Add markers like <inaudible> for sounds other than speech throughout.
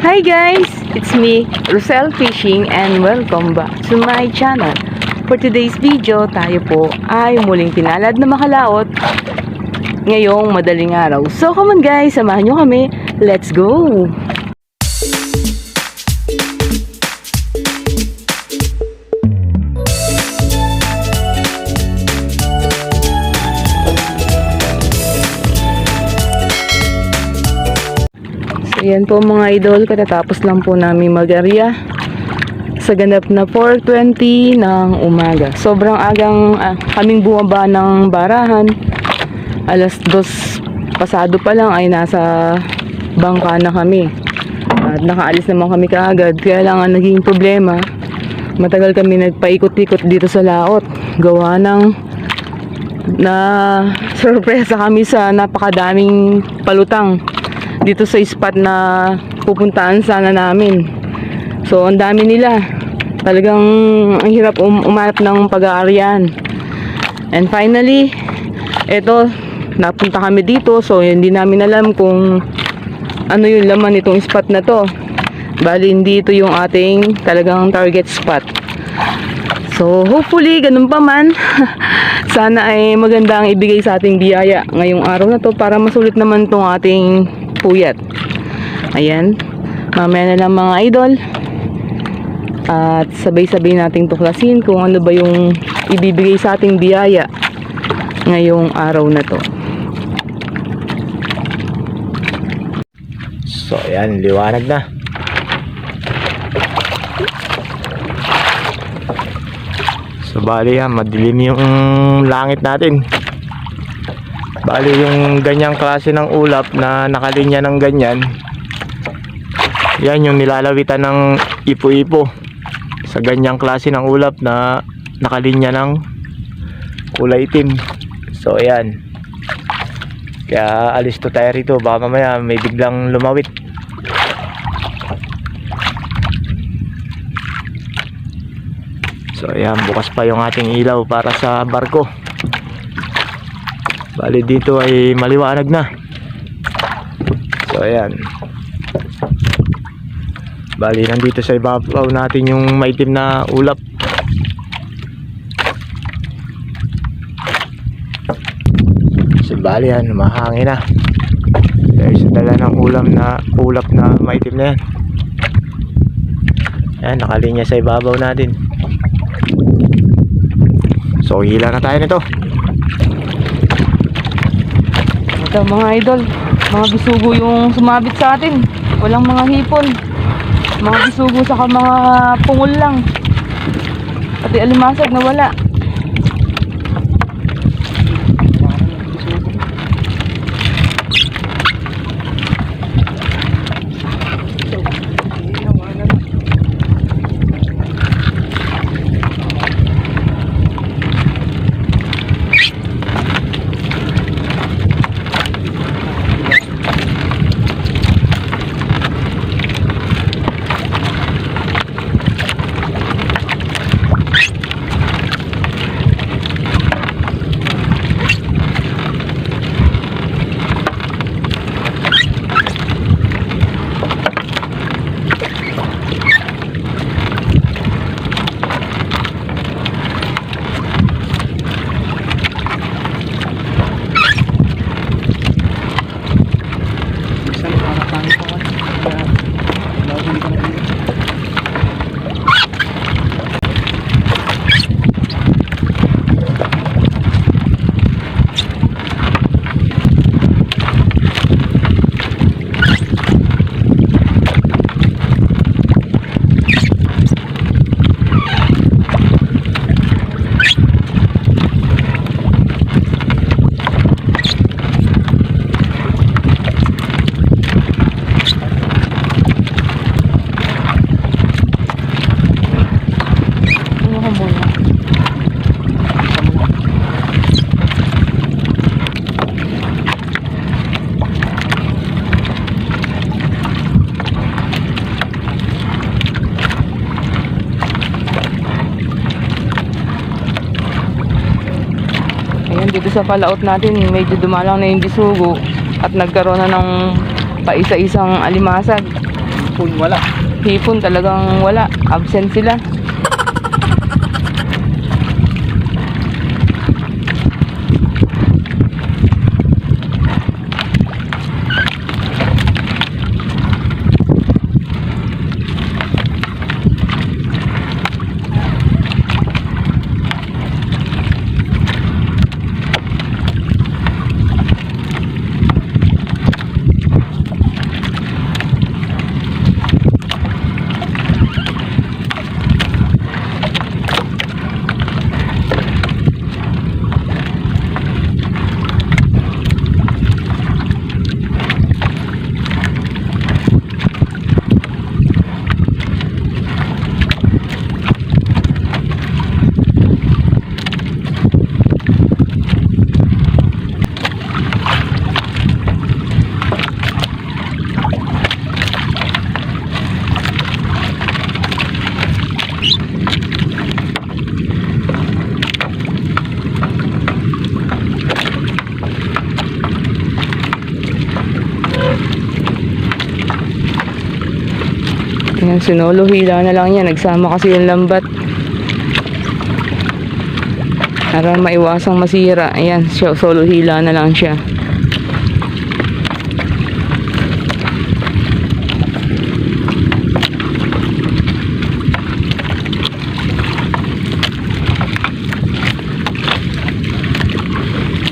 Hi guys! It's me, Rosel Fishing and welcome back to my channel. For today's video, tayo po ay muling pinalad na makalaot ngayong madaling araw. So come on guys, samahan nyo kami. Let's go! So yan po mga idol, katatapos lang po namin mag-area sa ganap na 4.20 ng umaga. Sobrang agang ah, kaming bumaba ng barahan. Alas 2 pasado pa lang ay nasa bangka na kami. At nakaalis naman kami kaagad. Kaya lang ang naging problema, matagal kami nagpaikot-ikot dito sa laot. Gawa ng na sorpresa kami sa napakadaming palutang dito sa spot na pupuntaan sana namin. So, ang dami nila. Talagang ang hirap um umanap ng pag-aaryan. And finally, eto, napunta kami dito. So, hindi namin alam kung ano yung laman nitong spot na to. Bali, hindi ito yung ating talagang target spot. So, hopefully, ganun pa man. <laughs> Sana ay maganda ang ibigay sa ating biyaya ngayong araw na to para masulit naman tong ating puyat. Ayan. Mamaya na lang mga idol. At sabay-sabay nating tuklasin kung ano ba yung ibibigay sa ating biyaya ngayong araw na to. So, ayan, liwanag na. So, bali yan, madilim yung langit natin. Bali yung ganyang klase ng ulap na nakalinya ng ganyan. Yan yung nilalawitan ng ipo-ipo. Sa ganyang klase ng ulap na nakalinya ng kulay itim. So, ayan. Kaya alis to tayo rito. Baka mamaya may biglang lumawit. So ayan, bukas pa yung ating ilaw para sa barko. Bali dito ay maliwanag na. So ayan. Bali nandito sa ibabaw natin yung maitim na ulap. So bali yan, mahangin na. Dahil dala ng ulam na ulap na maitim na yan. Ayan, nakalinya sa ibabaw natin. So, hila na tayo nito. Ito mga idol, mga bisugo yung sumabit sa atin. Walang mga hipon. Mga bisugo saka mga pungol lang. Pati alimasag na wala. Ano ka muna? Ayan, dito sa palaot natin, medyo dumalang na yung bisugo at nagkaroon na ng paisa-isang alimasag. hipon wala. Hipon talagang wala. Absent sila. Ayan, sinolo hila na lang yan. Nagsama kasi yung lambat. Para maiwasang masira. Ayan, siya, solo hila na lang siya.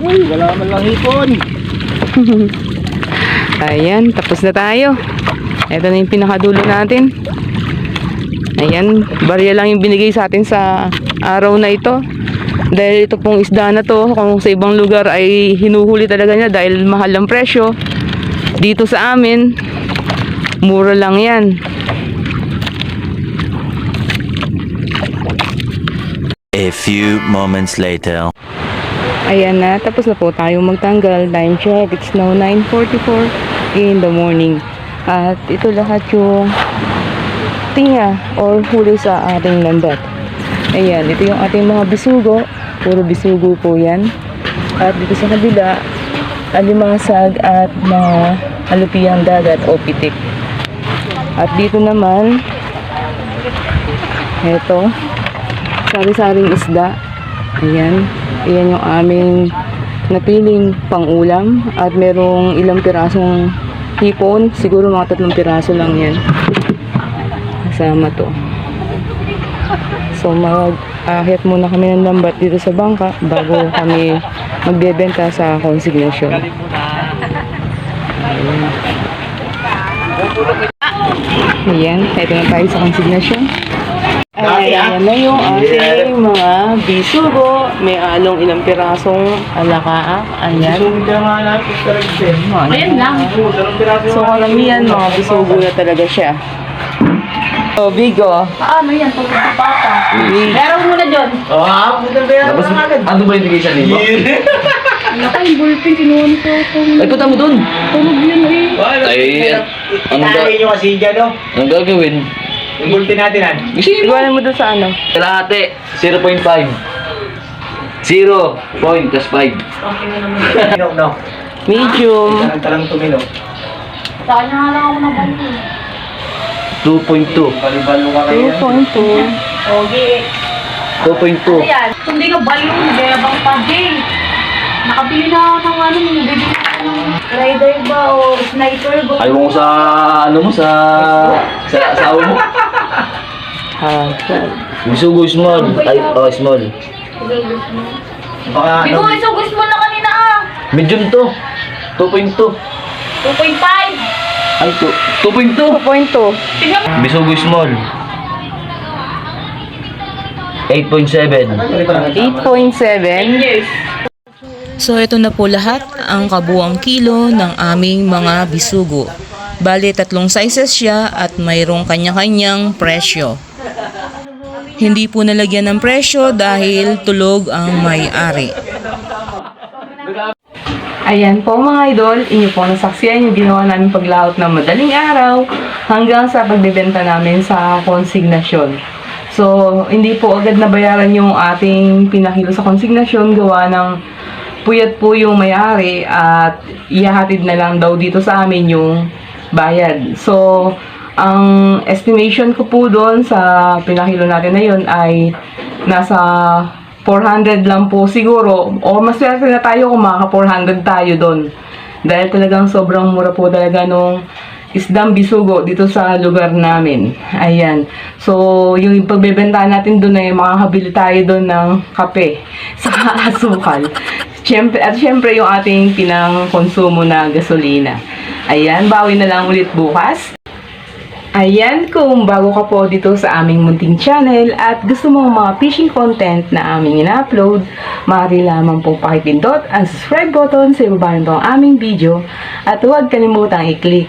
Uy, wala man lang hipon. <laughs> Ayan, tapos na tayo. Ito na yung pinakadulo natin. Ayan, barya lang yung binigay sa atin sa araw na ito. Dahil ito pong isda na to, kung sa ibang lugar ay hinuhuli talaga niya dahil mahal ang presyo. Dito sa amin, mura lang yan. A few moments later. Ayan na, tapos na po tayo magtanggal. Time check, it's now 9.44 in the morning. At ito lahat yung tinga or huli sa ating lambat. Ayan, ito yung ating mga bisugo. Puro bisugo po yan. At dito sa kabila, alimasag at mga alupiyang dagat o pitik. At dito naman, ito, sari-saring isda. Ayan. Ayan yung aming napiling pang-ulam. At merong ilang pirasong hipon. Siguro mga tatlong piraso lang yan. Kasama to. So mag-ahit muna kami ng lambat dito sa bangka bago kami magbebenta sa konsignasyon. Ayan, ito na tayo sa konsignasyon. Ay, ayan na yung ating mga bisugo. May along ilang pirasong alakaak. Ayan. Nga natin talaga. Ayan lang. Dalawang piraso. So, karamihan mga bisugo na talaga siya. Oh, Bigo. Ah, may yan. Pag papa. Meron muna dyan. Ah, puta ba Tapos, ano ba yung bigay sa libo? Naka, yung ballpen, kinuha Papa. Ay, punta mo dun. Tulog yun eh. Ay, ang ga- Itali nyo kasi dyan, no? Ang gagawin? Yung bultin natin, mo. Iwanan mo doon sa ano. Kalahati, 0.5. 0 point, tas 5. No, no. Medium. Talang talang tumino. Sa kanya nga lang ako nabansin. 2.2. Balibalo ka kayo. 2.2. Okay. 2.2. Ayan. Kung di ka balong, bebang pa, Jay. Nakabili na ako ng ano, bibili na ako ng rider ba o sniper ba? Ayaw mo sa, ano mo, sa, sa asawa mo. Ha. Bisugo small. Ay, oh, small. Baka Di ano, ko nga gusto mo na kanina ah. Medium to. 2.2. 2.5. Ay, 2. 2.2. 2.2. Tingnan mo. Bisugo small. 8.7. 8.7. Yes. So ito na po lahat ang kabuang kilo ng aming mga bisugo. Bali tatlong sizes siya at mayroong kanya-kanyang presyo. Hindi po nalagyan ng presyo dahil tulog ang may-ari. Ayan po mga idol, inyo po nasaksiyan yung ginawa namin paglaot ng madaling araw hanggang sa pagbebenta namin sa konsignasyon. So, hindi po agad nabayaran yung ating pinakilo sa konsignasyon gawa ng puyat po yung may-ari at ihahatid na lang daw dito sa amin yung bayad. So, Ang estimation ko po doon sa pinakilo natin na yun ay nasa 400 lang po siguro. O mas na tayo kung maka 400 tayo doon. Dahil talagang sobrang mura po talaga nung isdang bisugo dito sa lugar namin. Ayan. So, yung pagbebenta natin doon ay makakabili tayo doon ng kape <laughs> sa asukal. Siyempre, at siyempre yung ating pinang konsumo na gasolina. Ayan, bawi na lang ulit bukas. Ayan, kung bago ka po dito sa aming munting channel at gusto mo ang mga fishing content na aming ina-upload, maaari lamang pong pakipindot ang subscribe button sa ibaba aming video at huwag kalimutang i-click